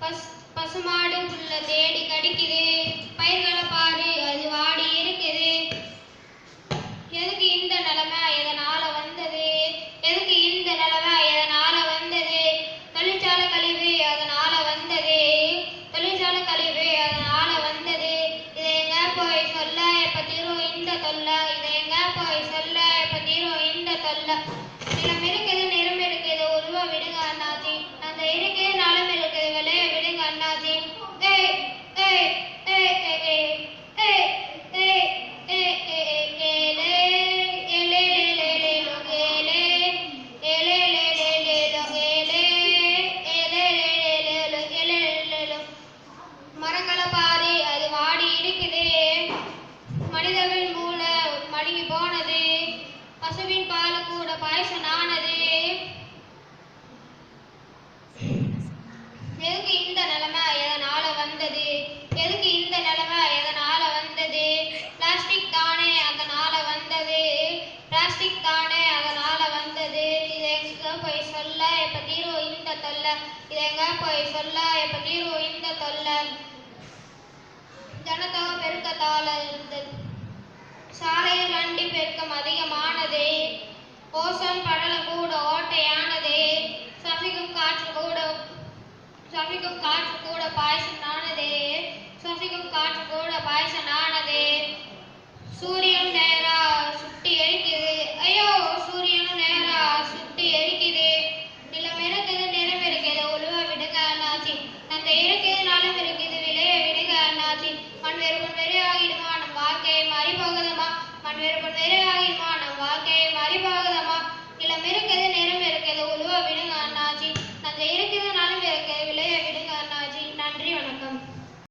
Bus பசுமாடு புல்ல தேடி ஆனது எதுக்கு இந்த நிலைமை? எதனால வந்தது? எதுக்கு இந்த நிலைமை? எதனால வந்தது? பிளாஸ்டிக் தானே அதனால வந்தது. பிளாஸ்டிக் தானே அதனால வந்தது. இதை எங்க போய் சொல்ல? இப்ப தீர்வு இந்த தொல்லை. இதை எங்க போய் சொல்ல? இப்ப தீர்வு